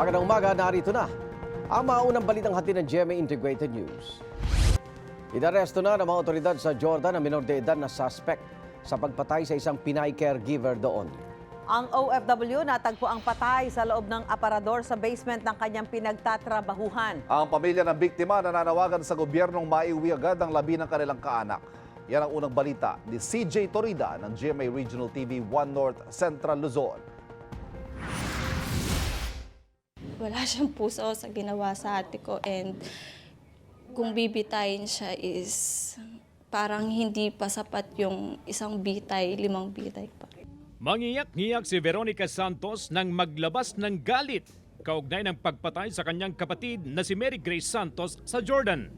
Magandang umaga, narito na ang mga unang balitang hati ng GMA Integrated News. Inaresto na ng mga otoridad sa Jordan ang minor de edad na suspect sa pagpatay sa isang Pinay caregiver doon. Ang OFW natagpo ang patay sa loob ng aparador sa basement ng kanyang pinagtatrabahuhan. Ang pamilya ng biktima nananawagan sa gobyernong maiuwi agad ang labi ng kanilang kaanak. Yan ang unang balita ni CJ Torida ng GMA Regional TV 1 North Central Luzon. Wala siyang puso sa ginawa sa ate ko and kung bibitayin siya is parang hindi pa sapat yung isang bitay, limang bitay pa. Mangiyak-ngiyak si Veronica Santos nang maglabas ng galit kaugnay ng pagpatay sa kanyang kapatid na si Mary Grace Santos sa Jordan.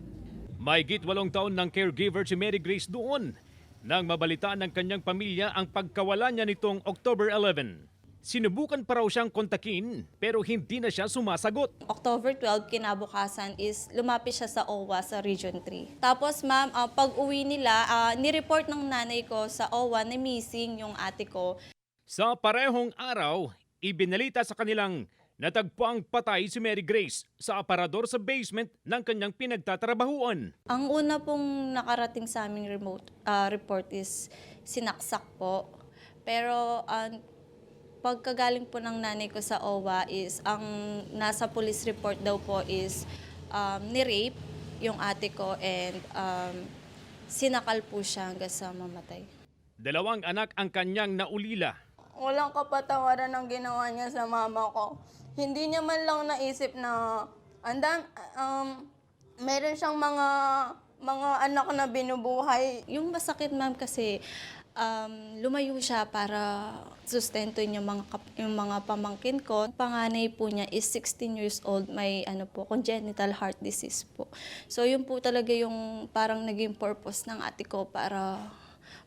May git walong taon ng caregiver si Mary Grace doon nang mabalitaan ng kanyang pamilya ang pagkawala niya nitong October 11. Sinubukan pa raw siyang kontakin pero hindi na siya sumasagot. October 12, kinabukasan is lumapit siya sa OWA sa Region 3. Tapos ma'am, ah, pag uwi nila, ah, nireport ng nanay ko sa OWA na missing yung ate ko. Sa parehong araw, ibinalita sa kanilang natagpo ang patay si Mary Grace sa aparador sa basement ng kanyang pinagtatrabahuan. Ang una pong nakarating sa aming remote ah, report is sinaksak po. Pero ang pagkagaling po ng nanay ko sa OWA is ang nasa police report daw po is um, ni-rape yung ate ko and um, sinakal po siya hanggang sa mamatay. Dalawang anak ang kanyang naulila. Walang kapatawaran ang ginawa niya sa mama ko. Hindi niya man lang naisip na andam um meron siyang mga mga anak na binubuhay. Yung masakit ma'am kasi um, lumayo siya para sustentuin yung mga, yung mga pamangkin ko. Panganay po niya is 16 years old, may ano po, congenital heart disease po. So yun po talaga yung parang naging purpose ng ate ko para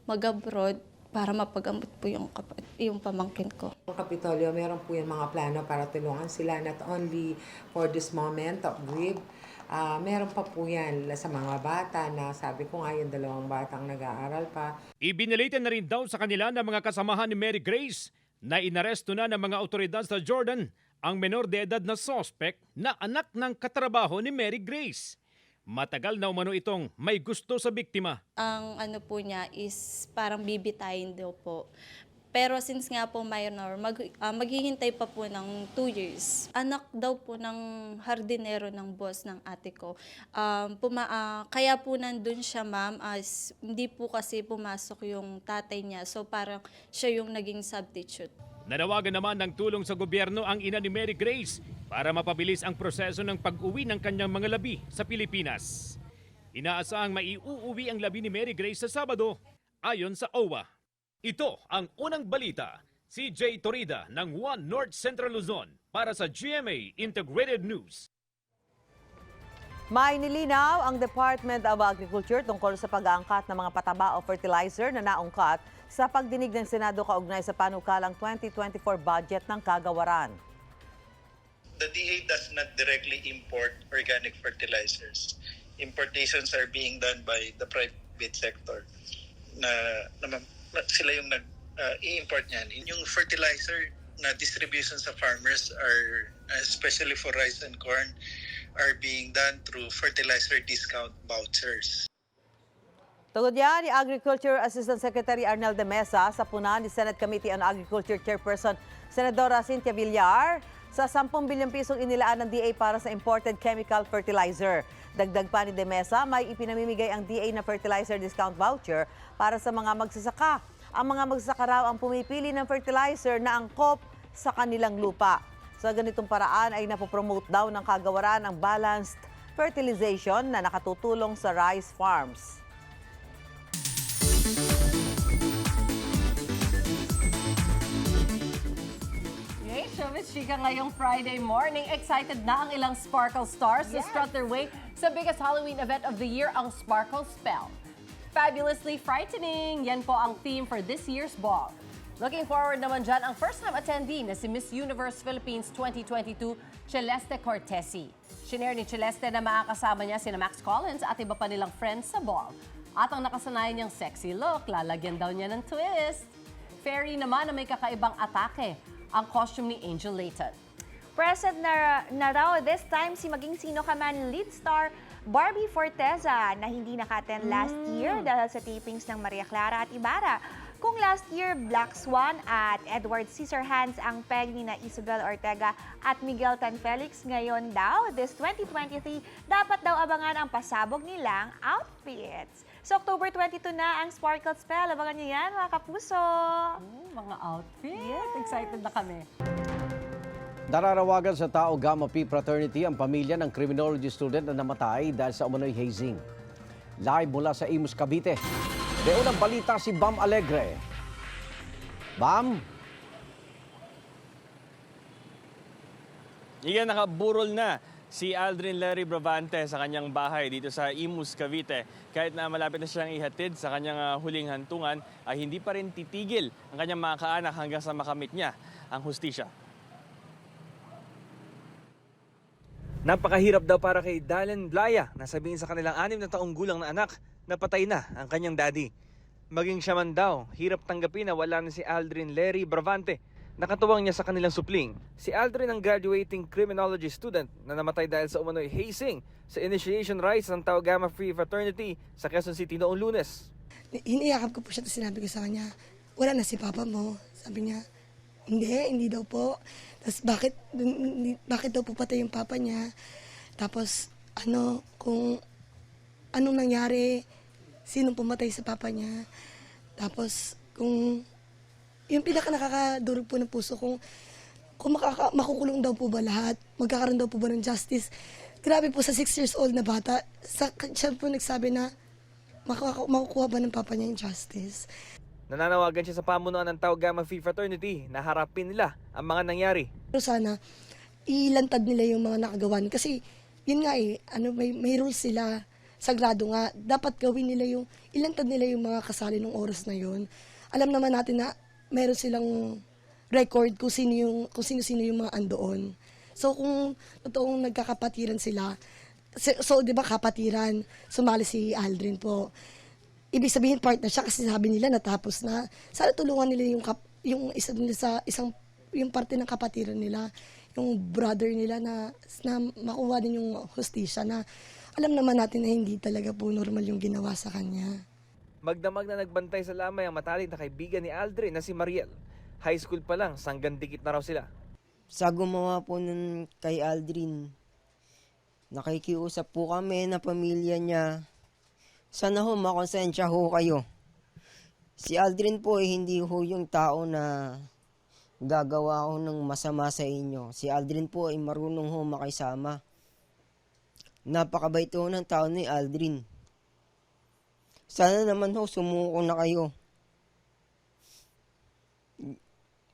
mag-abroad para mapagamot po yung, yung pamangkin ko. Ang Kapitolyo, meron po yung mga plano para tulungan sila not only for this moment of grief, ah, meron pa po yan sa mga bata na sabi ko nga yung dalawang batang nag-aaral pa. Ibinalita na rin daw sa kanila ng mga kasamahan ni Mary Grace na inaresto na ng mga otoridad sa Jordan ang menor de edad na suspect na anak ng katrabaho ni Mary Grace. Matagal na umano itong may gusto sa biktima. ang ano po niya is parang bibitayin daw po. Pero since nga po minor, mag, ah, maghihintay pa po ng two years. Anak daw po ng hardinero ng boss ng ate ko. Um, puma, ah, kaya po nandun siya ma'am, as hindi po kasi pumasok yung tatay niya. So parang siya yung naging substitute. Nanawagan naman ng tulong sa gobyerno ang ina ni Mary Grace para mapabilis ang proseso ng pag-uwi ng kanyang mga labi sa Pilipinas. Inaasahang maiuuwi ang labi ni Mary Grace sa Sabado ayon sa OWA. Ito ang unang balita. CJ Torida ng One North Central Luzon para sa GMA Integrated News. May nilinaw ang Department of Agriculture tungkol sa pag-aangkat ng mga pataba o fertilizer na naungkat sa pagdinig ng Senado kaugnay sa panukalang 2024 budget ng kagawaran. the DA does not directly import organic fertilizers. Importations are being done by the private sector na, na, na sila yung nag uh, i-import niyan. Yung fertilizer na distribution sa farmers are especially for rice and corn are being done through fertilizer discount vouchers. Tungod yan, ni Agriculture Assistant Secretary Arnel de Mesa sa puna ni Senate Committee on Agriculture Chairperson Senadora Cynthia Villar sa 10 bilyong pisong inilaan ng DA para sa imported chemical fertilizer. Dagdag pa ni de Mesa, may ipinamimigay ang DA na fertilizer discount voucher para sa mga magsasaka. Ang mga magsasaka raw ang pumipili ng fertilizer na angkop sa kanilang lupa. Sa ganitong paraan ay napopromote daw ng kagawaran ang balanced fertilization na nakatutulong sa rice farms. Showbiz Chika ngayong Friday morning. Excited na ang ilang Sparkle Stars to strut their way sa biggest Halloween event of the year, ang Sparkle Spell. Fabulously frightening, yan po ang theme for this year's ball. Looking forward naman dyan ang first-time attendee na si Miss Universe Philippines 2022, Celeste Cortesi. Shinare ni Celeste na makakasama niya sina Max Collins at iba pa nilang friends sa ball. At ang nakasanayan niyang sexy look, lalagyan daw niya ng twist. Fairy naman na may kakaibang atake, ang costume ni Angel Layton. Present na, na raw this time si Maging Sino Ka Man lead star Barbie Forteza na hindi nakaten last year dahil sa tapings ng Maria Clara at Ibarra. Kung last year, Black Swan at Edward Scissorhands ang peg ni na Isabel Ortega at Miguel Tan Felix, ngayon daw, this 2023, dapat daw abangan ang pasabog nilang outfits. So October 22 na ang Sparkle Spell. Abangan niyo yan, mga kapuso! Hmm, mga outfit. Excited na kami. Nararawagan sa Tao Gamma Pi Fraternity ang pamilya ng criminology student na namatay dahil sa umano'y hazing. Live mula sa Imus, Cavite. May unang balita si Bam Alegre. Bam? Iyan nakaburol na si Aldrin Larry Bravante sa kanyang bahay dito sa Imus, Cavite. Kahit na malapit na siyang ihatid sa kanyang ah, huling hantungan, ay hindi pa rin titigil ang kanyang mga kaanak hanggang sa makamit niya ang hustisya. Napakahirap daw para kay Dalen Blaya na sabihin sa kanilang anim na taong gulang na anak na patay na ang kanyang daddy. Maging siya man daw, hirap tanggapin na wala na si Aldrin Larry Bravante. Nakatuwang niya sa kanilang supling. Si Aldrin ang graduating criminology student na namatay dahil sa umano'y hazing sa initiation rites ng Tau Gamma Free Fraternity sa Quezon City noong lunes. Hiniyakap ko po siya at sinabi ko sa kanya, wala na si papa mo. Sabi niya, hindi, hindi daw po. Tapos bakit, bakit daw po patay yung papa niya? Tapos ano, kung anong nangyari, sinong pumatay sa papa niya? Tapos kung yung pinaka nakakadurog po ng puso kung kung makaka, makukulong daw po ba lahat, magkakaroon daw po ba ng justice. Grabe po sa 6 years old na bata, sa, siya po nagsabi na makukuha, makukuha ba ng papa niya yung justice. Nananawagan siya sa pamunuan ng Tau Gamma Phi Fraternity na harapin nila ang mga nangyari. Pero sana, ilantad nila yung mga nakagawa niya. Kasi, yun nga eh, ano, may, may rules sila, sagrado nga. Dapat gawin nila yung, ilantad nila yung mga kasali ng oras na yun. Alam naman natin na meron silang record kung sino yung kung sino-sino yung mga andoon. So kung totoong nagkakapatiran sila, so, 'di ba kapatiran, sumali si Aldrin po. Ibig sabihin part na siya kasi sabi nila natapos na. Sana tulungan nila yung kap, yung isa nila sa isang yung parte ng kapatiran nila, yung brother nila na na makuha din yung hustisya na alam naman natin na hindi talaga po normal yung ginawa sa kanya. Magdamag na nagbantay sa lamay ang matalik na kaibigan ni Aldrin na si Mariel. High school pa lang, sanggan dikit na raw sila. sa gumawa po nun kay Aldrin, nakikiusap po kami na pamilya niya. Sana ho makonsensya ho kayo. Si Aldrin po eh, hindi ho yung tao na gagawa ho ng masama sa inyo. Si Aldrin po ay marunong ho makisama. Napakabait ho ng tao ni Aldrin. Sana naman ho sumuko na kayo.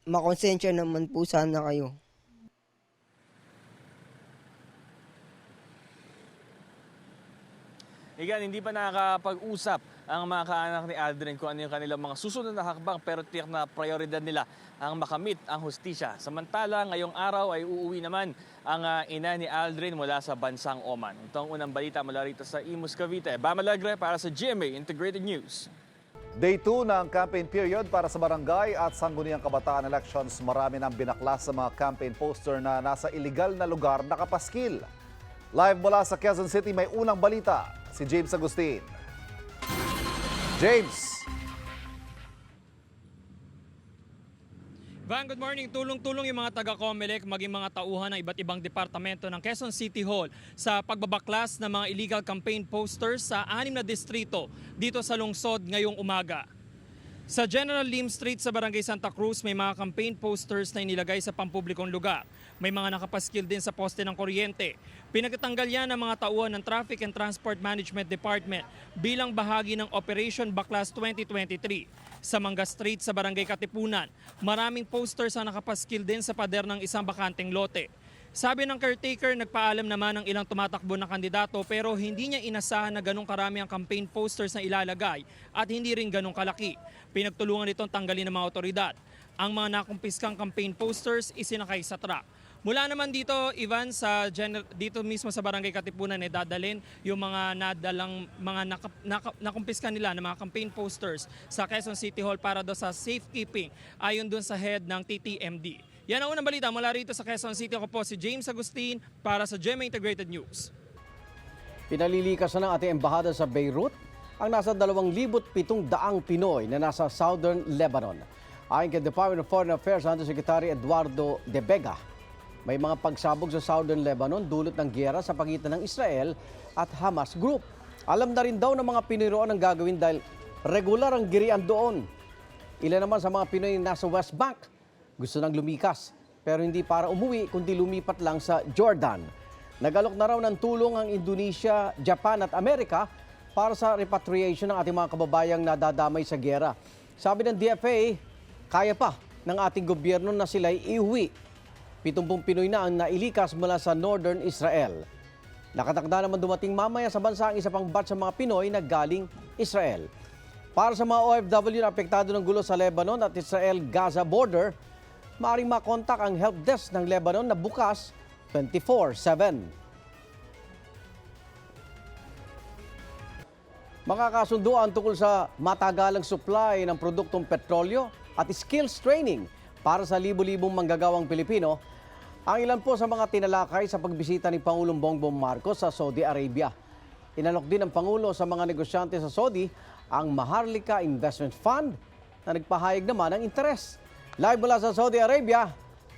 Makonsensya naman po sana kayo. Igan, hindi pa nakakapag-usap ang mga kaanak ni Aldrin kung ano yung kanilang mga susunod na hakbang pero tiyak na prioridad nila ang makamit ang hustisya. Samantala, ngayong araw ay uuwi naman ang ah, ina ni Aldrin mula sa bansang Oman. Ito ang unang balita mula rito sa Imus, Cavite. Bamalagre para sa GMA Integrated News. Day 2 ng campaign period para sa barangay at sangguniang kabataan elections. Marami nang binaklas sa mga campaign poster na nasa illegal na lugar nakapaskil. Live mula sa Quezon City, may unang balita si James Agustin. James! Van, good morning. Tulong-tulong yung mga taga-COMELEC maging mga tauhan ng iba't ibang departamento ng Quezon City Hall sa pagbabaklas ng mga illegal campaign posters sa anim na distrito dito sa lungsod ngayong umaga. Sa General Lim Street sa Barangay Santa Cruz, may mga campaign posters na inilagay sa pampublikong lugar. May mga nakapaskil din sa poste ng kuryente. Pinagtatanggal yan ng mga tauhan ng Traffic and Transport Management Department bilang bahagi ng Operation Baklas 2023. Sa Manga Street sa Barangay Katipunan, maraming posters ang nakapaskil din sa pader ng isang bakanteng lote. Sabi ng caretaker, nagpaalam naman ng ilang tumatakbo na kandidato pero hindi niya inasahan na ganong karami ang campaign posters na ilalagay at hindi rin ganong kalaki. Pinagtulungan nitong tanggalin ng mga otoridad. Ang mga nakumpiskang campaign posters isinakay sa truck. Mula naman dito, Ivan, sa dito mismo sa Barangay Katipunan, eh, dadalhin yung mga nadalang mga naka- naka- nakumpiska nila ng mga campaign posters sa Quezon City Hall para do sa safekeeping ayon dun sa head ng TTMD. Yan ang unang balita mula rito sa Quezon City. Ako po si James Agustin para sa GMA Integrated News. Pinalilikas na ng ating embahada sa Beirut ang nasa 2,700 Pinoy na nasa Southern Lebanon. Ayon kay Department of Foreign Affairs Undersecretary Eduardo De Vega, may mga pagsabog sa Southern Lebanon dulot ng giyera sa pagitan ng Israel at Hamas Group. Alam na rin daw ng mga Pinoy ang gagawin dahil regular ang girian doon. Ilan naman sa mga Pinoy na nasa West Bank gusto nang lumikas pero hindi para umuwi kundi lumipat lang sa Jordan. Nagalok na raw ng tulong ang Indonesia, Japan at Amerika para sa repatriation ng ating mga kababayang nadadamay sa gera. Sabi ng DFA, kaya pa ng ating gobyerno na sila'y iuwi. 70 Pinoy na ang nailikas mula sa Northern Israel. Nakatakda naman dumating mamaya sa bansa ang isa pang batch sa mga Pinoy na galing Israel. Para sa mga OFW na apektado ng gulo sa Lebanon at Israel-Gaza border, maaaring makontak ang help desk ng Lebanon na bukas 24-7. Makakasunduan tungkol sa matagalang supply ng produktong petrolyo at skills training para sa libu-libong manggagawang Pilipino ang ilan po sa mga tinalakay sa pagbisita ni Pangulong Bongbong Marcos sa Saudi Arabia. Inalok din ng Pangulo sa mga negosyante sa Saudi ang Maharlika Investment Fund na nagpahayag naman ng interes. Live mula sa Saudi Arabia,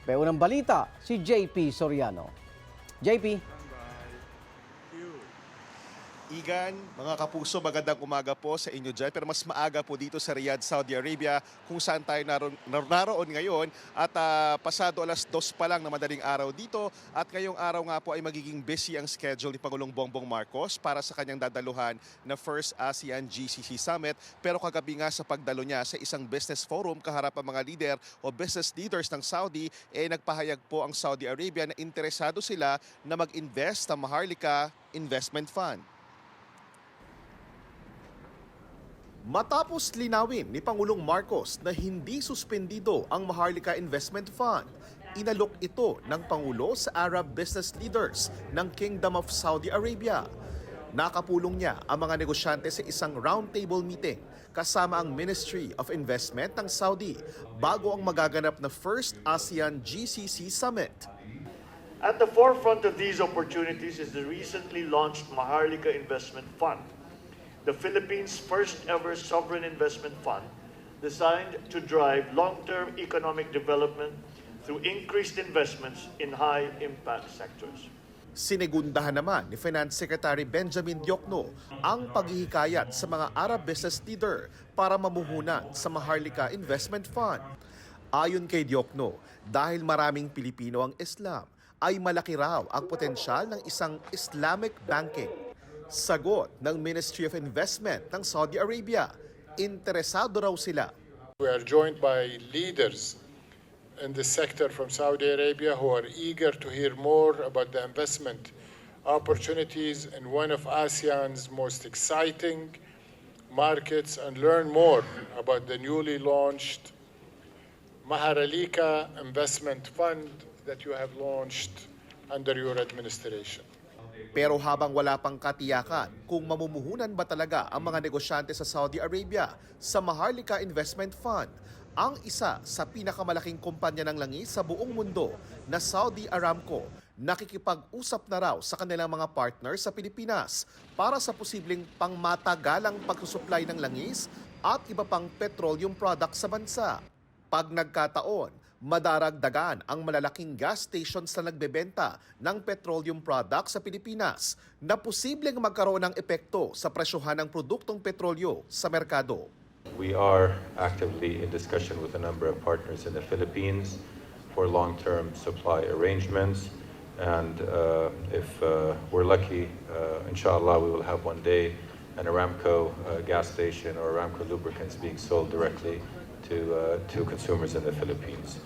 may unang balita si JP Soriano. JP. Igan, mga kapuso, magandang umaga po sa inyo dyan. Pero mas maaga po dito sa Riyadh, Saudi Arabia, kung saan tayo naroon, naroon ngayon. At ah, pasado alas dos pa lang na madaling araw dito. At ngayong araw nga po ay magiging busy ang schedule ni Pangulong Bongbong Marcos para sa kanyang dadaluhan na First ASEAN GCC Summit. Pero kagabi nga sa pagdalo niya sa isang business forum kaharap ang mga leader o business leaders ng Saudi, eh nagpahayag po ang Saudi Arabia na interesado sila na mag-invest sa Maharlika Investment Fund. Matapos linawin ni Pangulong Marcos na hindi suspendido ang Maharlika Investment Fund, inalok ito ng Pangulo sa Arab business leaders ng Kingdom of Saudi Arabia. Nakapulong niya ang mga negosyante sa isang roundtable meeting kasama ang Ministry of Investment ng Saudi bago ang magaganap na First ASEAN GCC Summit. At the forefront of these opportunities is the recently launched Maharlika Investment Fund, the Philippines' first ever sovereign investment fund designed to drive long-term economic development through increased investments in high-impact sectors. Sinegundahan naman ni Finance Secretary Benjamin Diokno ang paghihikayat sa mga Arab business leader para mamuhunan sa Maharlika Investment Fund. Ayon kay Diokno, dahil maraming Pilipino ang Islam, ay malaki raw ang potensyal ng isang Islamic banking. Sagot ng Ministry of Investment ng Saudi Arabia, interesado raw sila We are joined by leaders in the sector from Saudi Arabia who are eager to hear more about the investment opportunities in one of ASEAN's most exciting markets and learn more about the newly launched Maharalika Investment Fund that you have launched under your administration. Pero habang wala pang katiyakan kung mamumuhunan ba talaga ang mga negosyante sa Saudi Arabia sa Maharlika Investment Fund, ang isa sa pinakamalaking kumpanya ng langis sa buong mundo na Saudi Aramco nakikipag-usap na raw sa kanilang mga partners sa Pilipinas para sa posibleng pangmatagalang pagsusupply ng langis at iba pang petroleum products sa bansa. Pag nagkataon, madaragdagan ang malalaking gas stations na nagbebenta ng petroleum products sa Pilipinas na posibleng magkaroon ng epekto sa presyohan ng produktong petrolyo sa merkado. We are actively in discussion with a number of partners in the Philippines for long-term supply arrangements. And uh, if uh, we're lucky, uh, inshallah, we will have one day an Aramco uh, gas station or Aramco lubricants being sold directly to, uh, to consumers in the Philippines.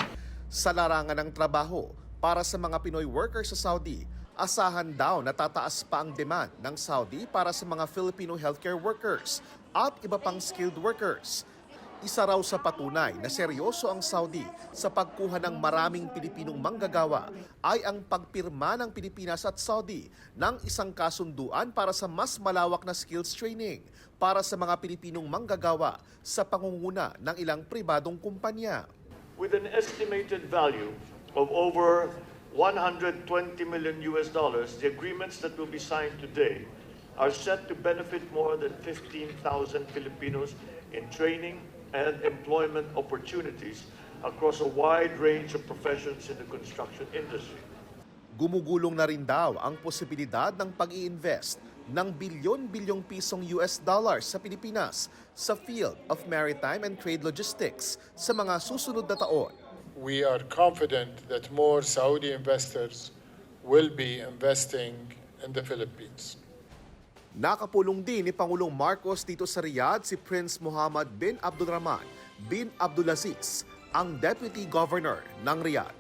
Sa larangan ng trabaho, para sa mga Pinoy workers sa Saudi, asahan daw na tataas pa ang demand ng Saudi para sa mga Filipino healthcare workers at iba pang skilled workers. Isa raw sa patunay na seryoso ang Saudi sa pagkuha ng maraming Pilipinong manggagawa ay ang pagpirma ng Pilipinas at Saudi ng isang kasunduan para sa mas malawak na skills training para sa mga Pilipinong manggagawa sa pangunguna ng ilang pribadong kumpanya. with an estimated value of over 120 million US dollars, the agreements that will be signed today are set to benefit more than 15,000 Filipinos in training and employment opportunities across a wide range of professions in the construction industry. Gumugulong na rin daw ang posibilidad ng pag-i-invest ng bilyon-bilyong pisong US dollars sa Pilipinas sa field of maritime and trade logistics sa mga susunod na taon. We are confident that more Saudi investors will be investing in the Philippines. Nakapulong din ni Pangulong Marcos dito sa Riyadh si Prince Muhammad bin Abdulrahman bin Abdulaziz, ang Deputy Governor ng Riyadh.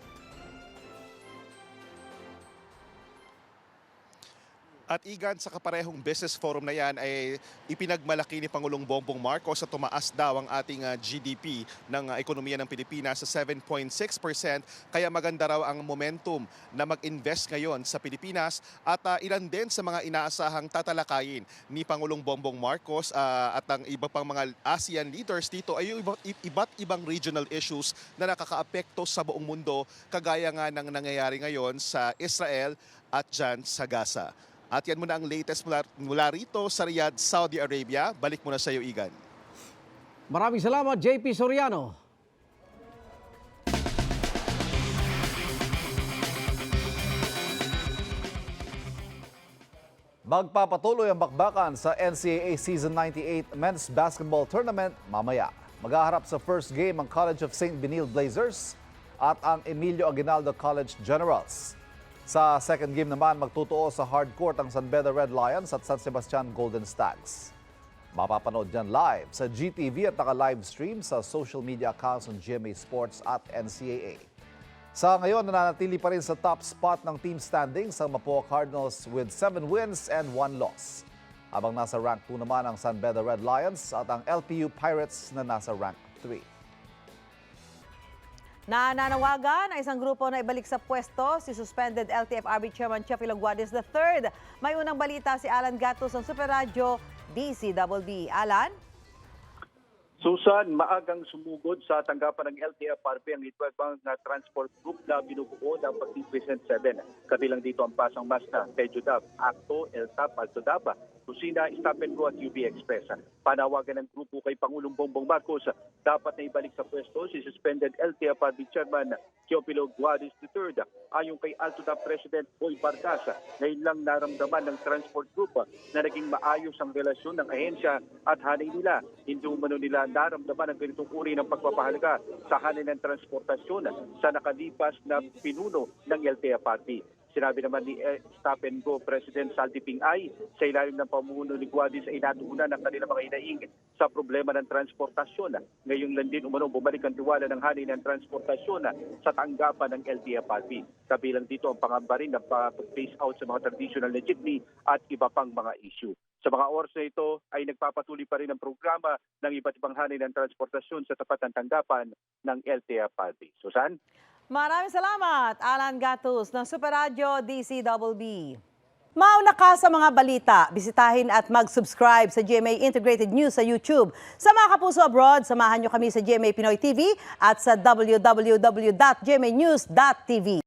At igan sa kaparehong business forum na yan ay ipinagmalaki ni Pangulong Bongbong Marcos sa tumaas daw ang ating ah, GDP ng ah, ekonomiya ng Pilipinas sa 7.6%. Kaya maganda raw ang momentum na mag-invest ngayon sa Pilipinas at ah, ilan din sa mga inaasahang tatalakayin ni Pangulong Bongbong Marcos ah, at ang iba pang mga ASEAN leaders dito ay yung iba- iba't ibang regional issues na nakakaapekto sa buong mundo kagaya nga ng nangyayari ngayon sa Israel at dyan sa Gaza. At yan muna ang latest mula, mula rito sa Riyadh, Saudi Arabia. Balik muna sa iyo, Igan. Maraming salamat, JP Soriano. Magpapatuloy ang bakbakan sa NCAA Season 98 Men's Basketball Tournament mamaya. Maghaharap sa first game ang College of St. Benil Blazers at ang Emilio Aguinaldo College Generals. Sa second game naman, magtutuo sa hard court ang San Beda Red Lions at San Sebastian Golden Stags. Mapapanood dyan live sa GTV at naka-live stream sa social media accounts ng GMA Sports at NCAA. Sa ngayon, nananatili pa rin sa top spot ng team standings ang Mapua Cardinals with 7 wins and 1 loss. Habang nasa rank 2 naman ang San Beda Red Lions at ang LPU Pirates na nasa rank 3. Nananawagan ang isang grupo na ibalik sa pwesto si suspended LTFRB Chairman Chef Ilongguades III. May unang balita si Alan Gatos ng Super Radio DCWB. Alan? Susan, maagang sumugod sa tanggapan ng LTFRB ang itwag na transport group na binubuo ng Pag-Present 7. Kabilang dito ang Pasang Masta, Pedro Dab, Acto, El Tap, Alto Daba, Kusina, Stop and Go at UB Express. Panawagan ng grupo kay Pangulong Bongbong Marcos, dapat na ibalik sa pwesto si suspended LTFRB Chairman Teopilo Guadis III. Ayon kay Alto Dab President Boy Barcas, ngayon lang naramdaman ng transport group na naging maayos ang relasyon ng ahensya at hanay nila. Hindi umano nila naramdaman ang ganitong uri ng pagpapahalaga sa hanay ng transportasyon sa nakalipas na pinuno ng LTFRB. Sinabi naman ni eh, Stop and Go President Saldi Pingay sa ilalim ng pamumuno ni Guadis ay natuunan ang kanilang mga inaing sa problema ng transportasyon. Ngayong lang din umano bumalik ang tiwala ng hanay ng transportasyon sa tanggapan ng LTFRB. Kabilang dito ang pangamba rin ng pag-phase out sa mga traditional na jeepney at iba pang mga issue. Sa mga oras na ito ay nagpapatuloy pa rin ang programa ng iba't ibang hanay ng transportasyon sa tapat ng tanggapan ng LTFRB. Susan? Maraming salamat, Alan Gatos ng Super Radio DCWB. Mauna ka sa mga balita. Bisitahin at mag-subscribe sa GMA Integrated News sa YouTube. Sa mga kapuso abroad, samahan nyo kami sa GMA Pinoy TV at sa www.gmanews.tv.